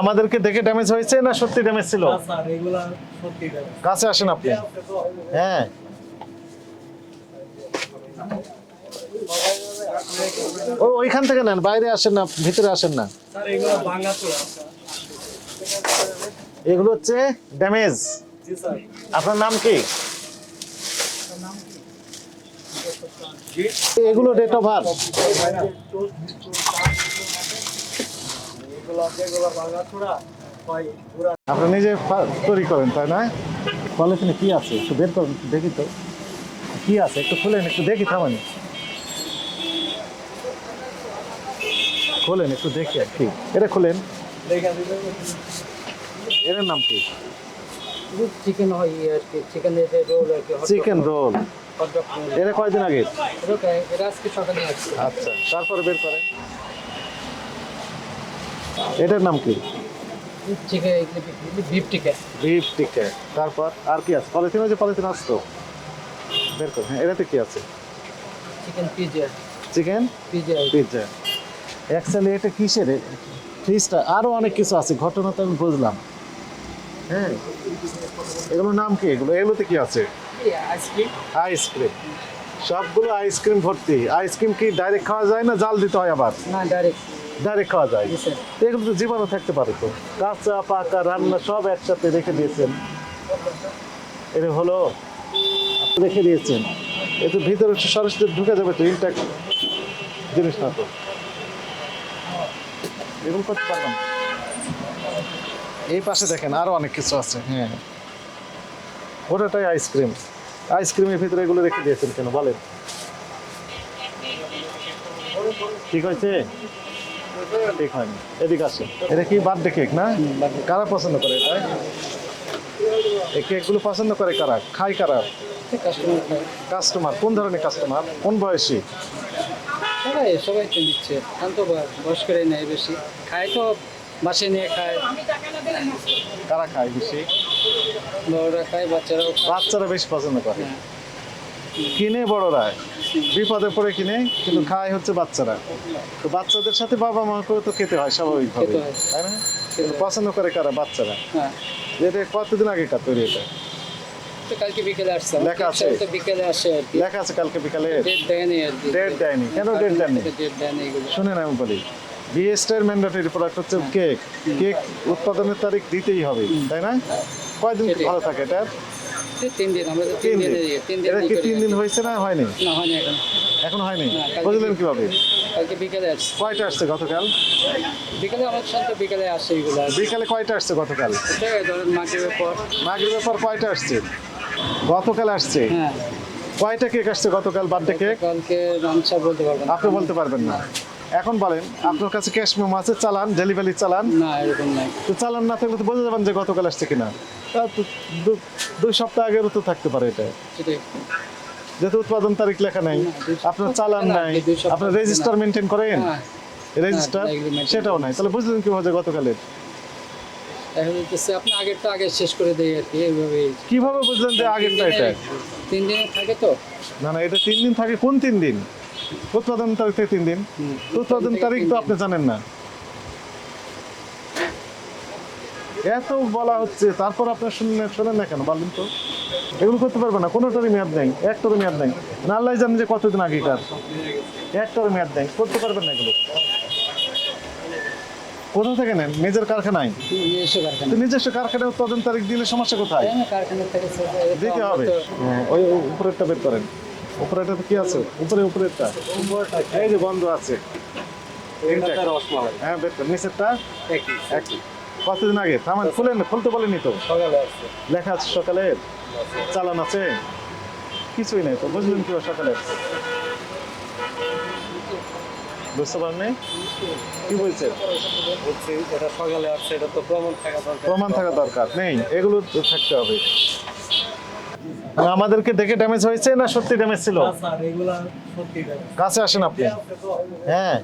আমাদেরকে দেখে ড্যামেজ হয়েছে না সত্যি ড্যামেজ ছিল? কাছে আসেন আপনি। হ্যাঁ। ও ওইখান থেকে নেন বাইরে আসেন না ভিতরে আসেন না। এগুলো হচ্ছে ড্যামেজ আপনার নাম কি? এগুলো ডেট অফ বার্থ আপনি নিজে তৈরি করেন তাই না? পলিথিনে কি আছে? একটু বের করেন দেখি তো। কি আছে? একটু খুলেন একটু দেখি থামানি। খোলেন একটু দেখি আর কি। এটা খুলেন। দেখা এর নাম কি? চিকেন হয় আর কি চিকেনের যে রোল আর কি চিকেন রোল এটা কয়দিন আগে? এটা আজকে সকালে আচ্ছা তারপরে বের করেন। এটার নাম কি? বিফ টিকে তারপর আর কি আছে? পলিথিন যে পলিথিন আসতো। বের করেন হ্যাঁ এটাতে কি আছে? Chicken pizza chicken pizza pizza actually এটা কিসের? ফ্রিজটা আরও অনেক কিছু আছে ঘটনা তো আমি বুঝলাম। হ্যাঁ এগুলোর নাম কি? এগুলো এগুলোতে কি আছে? আইসক্রিম আইসক্রিম সবগুলো আইসক্রিম ভর্তি। আইসক্রিম কি ডাইরেক্ট খাওয়া যায় না জাল দিতে হয় আবার? না ডাইরেক্ট ডাইরেক্ট খাওয়া যায়। এগুলো তো জীবাণু থাকতে পারে তো। কাঁচা পাকা রান্না সব একসাথে রেখে দিয়েছেন। এটা হলো রেখে দিয়েছেন। এ তো ভিতরে সরাসরি ঢুকে যাবে তো ইনট্যাক্ট জিনিস না তো। এগুলো করতে পারবেন? এই পাশে দেখেন আরও অনেক কিছু আছে হ্যাঁ। ওটাটাই আইসক্রিম। আইসক্রিমের ভিতরে এগুলো রেখে দিয়েছেন কেন? বলেন। ঠিক হয়েছে ঠিক হয়নি এদিকে আসে। এটা কি বার্থডে কেক না? কারা পছন্দ করে এটা? এই কেকগুলো পছন্দ করে কারা? খায় কারা? কাস্টমার কোন ধরনের কাস্টমার? কোন বয়সী? সবাই সবাই তো দিচ্ছে খান তো বয়স্করাই নেয় বেশি। খায় তো বাসে নিয়ে খায় কারা খায় বেশি? বড়রা খায় বাচ্চারাও বাচ্চারা বেশি পছন্দ করে। হ্যাঁ। কিনে বড়রা? বিপদে পড়ে কিনে কিন্তু খায় হচ্ছে বাচ্চারা। তো বাচ্চাদের সাথে বাবা মা মাকেও তো খেতে হয় স্বাভাবিকভাবে তাই না? কিন্তু পছন্দ করে কারা? বাচ্চারা। হ্যাঁ। এটা কতদিন আগে কার তৈরি এটা? তো কালকে বিকেলে আসছে লেখা আছে? তো বিকেলে আসে লেখা আছে কালকে বিকালে। ডেট দেয়নি কেন ডেট দেয়নি শুনেন আমি বলি। বিএসটার ম্যান্ডেটরি প্রোডাক্ট হচ্ছে কেক কেক উৎপাদনের তারিখ দিতেই হবে তাই না? কয়দিন সেটাই। ভালো থাকে এটা তিন দিন আমরা তিন দিন দিন? তিন দিন এটা কি তিন দিন হয়েছে না হয়নি? না হয়নি এখন। এখন হয়নি? বুঝলেন কীভাবে? কালকে বিকেলে আসছে। কয়টা আসছে গতকাল? বিকেলে সাথে বিকেলে আসে এগুলো। আর কি। বিকালে কয়টা আসছে গতকাল? ঠিক আছে ধরেন মাগরিবের পর। মাগরিবের পর কয়টা আসছে? গতকাল আসছে? হ্যাঁ। কয়টা কেক আসছে গতকাল বার্থডে কেক? কালকে রামসা বলতে পারবেন আপনি বলতে পারবেন না। এখন বলেন আপনার কাছে ক্যাশ মেমো আছে চালান ডেলিভারি চালান? না এরকম নাই। তো চালান না থাকলে তো বোঝা যাবেন যে গতকাল আসছে কিনা। দুই সপ্তাহ আগেরও তো থাকতে পারে এটা। যেহেতু উৎপাদন তারিখ লেখা নাই আপনার চালান নাই আপনার রেজিস্টার মেনটেন করেন? হ্যাঁ। রেজিস্টার এগুলো maintain সেটাও নাই। তাহলে বুঝলেন কীভাবে যে গতকালের? এখন আপনি আগের আগে শেষ করে দেয় আর কি। এইভাবে। কীভাবে বুঝলেন যে আগেরটা এটা? তিন দিনে থাকে তো। না না এটা তিন দিন থাকে। কোন তিন দিন? উৎপাদন তারিখ থেকে তিন দিন উৎপাদন তারিখ তো আপনি জানেন না। এত বলা হচ্ছে তারপর আপনার শুনলেন শোনেন না কেন বলেন তো। এগুলো করতে পারবে না কোনোটারই মেয়াদ নেই একটারও মেয়াদ নেই। না আল্লাহ জানেন যে কতদিন আগেকার একটারও মেয়াদ নেই করতে পারবেন না এগুলো। কোথা থেকে নেন? নিজের কারখানায়? নিজস্ব কারখানায় উৎপাদন তারিখ দিলে সমস্যা কোথায়? হ্যাঁ, দিতে হবে। হ্যাঁ, ওই উপরেরটা বের করেন। উপরেরটা কি আছে? উপরে উপরেরটা। এই যে বন্ধ আছে। হ্যাঁ বের করেন। নিচেরটা? একই। একই। কতদিন আগে? থামান খুলেন খুলতে বলেনি তো। লেখা আছে সকালে? চালান আছে? কিছুই নেই তো বুঝলেন কি সকালে বুঝতে পারেননি কি বলছেন? বলছি এটা সকালে আসছে এটা তো প্রমাণ থাকা দরকার। প্রমাণ থাকা দরকার নেই এগুলো থাকতে হবে। আমাদেরকে দেখে ড্যামেজ হয়েছে না সত্যি ড্যামেজ ছিল? কাছে আসেন আপনি। হ্যাঁ।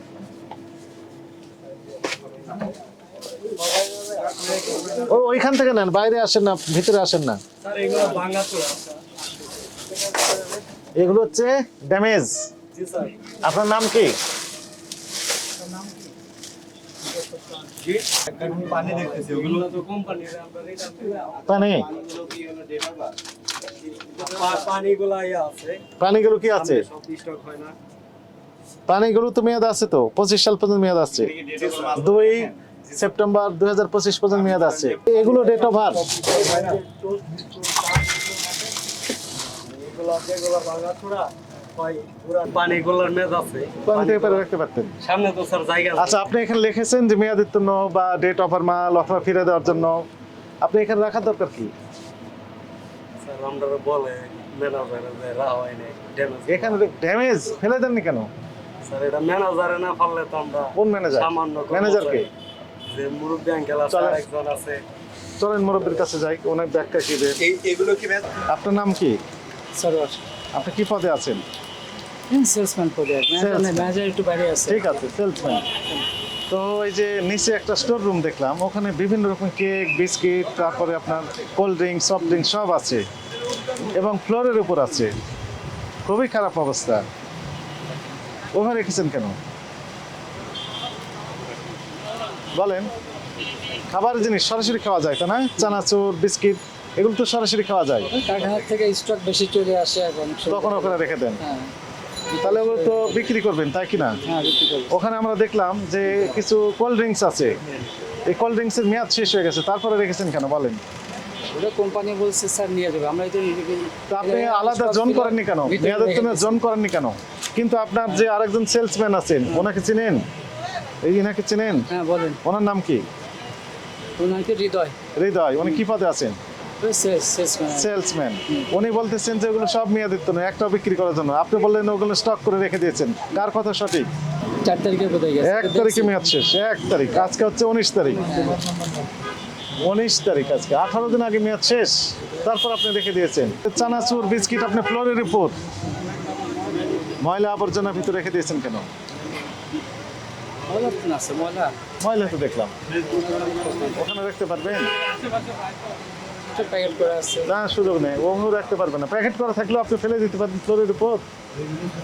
ও ওইখান থেকে নেন বাইরে আসেন না ভিতরে আসেন না। এগুলা হচ্ছে ড্যামেজ। আপনার নাম কি? পানিগুলো কি আছে? পানিগুলো তো মেয়াদ আছে তো পঁচিশ সাল পর্যন্ত মেয়াদ আছে। দুই সেপ্টেম্বর দুই হাজার পঁচিশ পর্যন্ত মেয়াদ আছে। এগুলো ডেট অফ আচ্ছা আপনি এখানে লিখেছেন যে মেয়াদোত্তীর্ণ বা ডেট অফার মাল অথবা ফিরে দেওয়ার জন্য। আপনি এখানে রাখার দরকার কি? ড্যামেজ এখানে ড্যামেজ ফেলে দেননি কেন? স্যার এটা ম্যানেজারে না তো আমরা কোন ম্যানেজার কে? যে মুরব্বী আঙ্কেল আছে চলে। আছে। চলেন মুরব্বীর কাছে যাই ওনার ব্যাখ্যা কি দেন এই এগুলো কি আপনার নাম কি? স্যার আপনি কি পদে আছেন? সেলসম্যান পদে. ম্যানেজার একটু বাইরে আছে। ঠিক আছে সেলসম্যান তো এই যে নিচে একটা স্টোর রুম দেখলাম ওখানে বিভিন্ন রকম কেক বিস্কিট তারপরে আপনার কোল্ড ড্রিঙ্কস সফট ড্রিঙ্কস সব আছে। এবং ফ্লোরের উপর আছে। খুবই খারাপ অবস্থা। ওভাবে রেখেছেন কেন? বলেন খাবার জিনিস সরাসরি খাওয়া যায় তাই না? চানাচুর বিস্কিট এগুলো তো সরাসরি খাওয়া যায়। কারখানা থেকে স্টক বেশি চলে আসে এখন তখন ওখানে রেখে দেন। হ্যাঁ। তাহলে ওগুলো তো বিক্রি করবেন তাই কি না? হ্যাঁ ওখানে আমরা দেখলাম যে কিছু কোল্ড ড্রিঙ্কস আছে। এই কোল্ড ড্রিঙ্কসের মেয়াদ শেষ হয়ে গেছে তারপরে রেখেছেন কেন? বলেন। ওটা কোম্পানি বলছে স্যার নিয়ে যাবে। আমরা তো তো আপনি আলাদা জোন করেননি কেন? মেয়াদের জন্য জোন করেননি কেন? কিন্তু আপনার যে আরেকজন সেলসম্যান আছেন ওনাকে চিনেন? এই চিনেন? হ্যাঁ বলেন। ওনার নাম কি? ওনাকে হৃদয়। হৃদয় উনি কি পদে আছেন? শেষ শেষ সেলসম্যান উনি বলতেছেন যে ওগুলো সব মেয়াদিত্ব নয় একটাও বিক্রি করার জন্য। আপনি বললেন ওগুলো স্টক করে রেখে দিয়েছেন। কার কথা সঠিক? চার তারিখে বোধহয় গেছে। এক তারিখে মেয়াদ শেষ এক তারিখ। আজকে হচ্ছে উনিশ তারিখ। উনিশ তারিখ আজকে। আঠারো দিন আগে মেয়াদ শেষ। তারপর আপনি রেখে দিয়েছেন। চানাচুর বিস্কিট আপনি ফ্লোরের উপর ময়লা আবর্জনা ভিতরে রেখে দিয়েছেন কেন? ময়লা? তো দেখলাম। ওখানে রাখতে পারবেন? প্যাকেট করে আছে। না সুযোগ নেই। ওগুলো রাখতে পারবেন না। প্যাকেট করা থাকলেও আপনি ফেলে দিতে পারবেন ফ্লোরের উপর।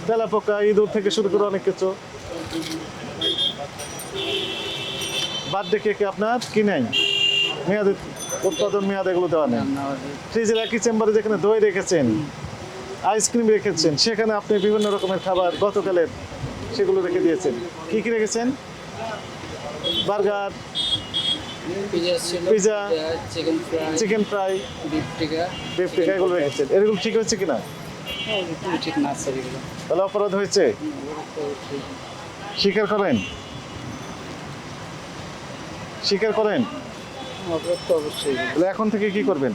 তেলা পোকা ইঁদুর থেকে শুরু করে অনেক কিছু। বার্থডে কেকে আপনার? কি নাই? মেয়াদ উৎপাদন মেয়াদ এগুলো দেওয়া নেই। ফ্রিজের একই চেম্বারে যেখানে দই রেখেছেন আইসক্রিম রেখেছেন সেখানে আপনি বিভিন্ন রকমের খাবার গতকালের সেগুলো রেখে দিয়েছেন। কি কি রেখেছেন? Burger pizza chicken fry beef tikka এগুলো রেখেছেন। এরকম ঠিক হয়েছে কিনা? হ্যাঁ, ঠিক না এগুলো। তাহলে অপরাধ হয়েছে। স্বীকার করেন? স্বীকার করেন? অবশ্যই। এখন থেকে কি করবেন?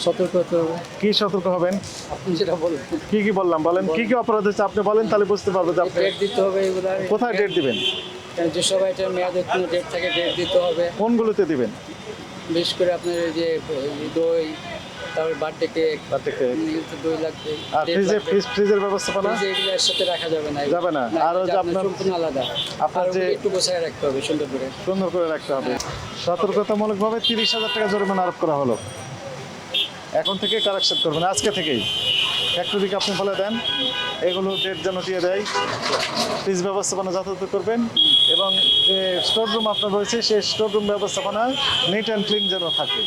সতর্ক হতে হবে। কি সতর্ক হবেন? আপনি যেটা বলবেন কি কি বললাম? বলেন কি কি অপরাধ হচ্ছে আপনি বলেন তাহলে বুঝতে পারব যে আপনি ডেট দিতে হবে এগুলো। কোথায় ডেট দিবেন? যে সবাই এটা মেয়াদ উত্তীর্ণ ডেট থাকে ডেট দিতে হবে। কোনগুলোতে দিবেন? বিশেষ করে আপনার এই যে দই তারপর বার্থডে কেক তার থেকে দই লাগবে আর ফ্রিজে ফ্রিজ ফ্রিজের ব্যবস্থাপনা? ফ্রিজে এগুলো একসাথে রাখা যাবে না। যাবে না। আর যে আপনার- সম্পূর্ণ আলাদা। আপনার যে- একটু গোছায় রাখতে হবে সুন্দর করে। সুন্দর করে রাখতে হবে। সতর্কতামূলকভাবে তিরিশ হাজার টাকা জরিমানা আরোপ করা হলো। এখন থেকে কারেকশন করবেন, আজকে থেকেই। ফ্যাক্টরিকে আপনি বলে দেন, এগুলো ডেট যেন দিয়ে দেয়। ফ্রিজ ব্যবস্থাপনা যথাযথ করবেন এবং যে স্টোর রুম আপনার রয়েছে, সেই স্টোর রুম ব্যবস্থাপনা নিট অ্যান্ড ক্লিন যেন থাকে।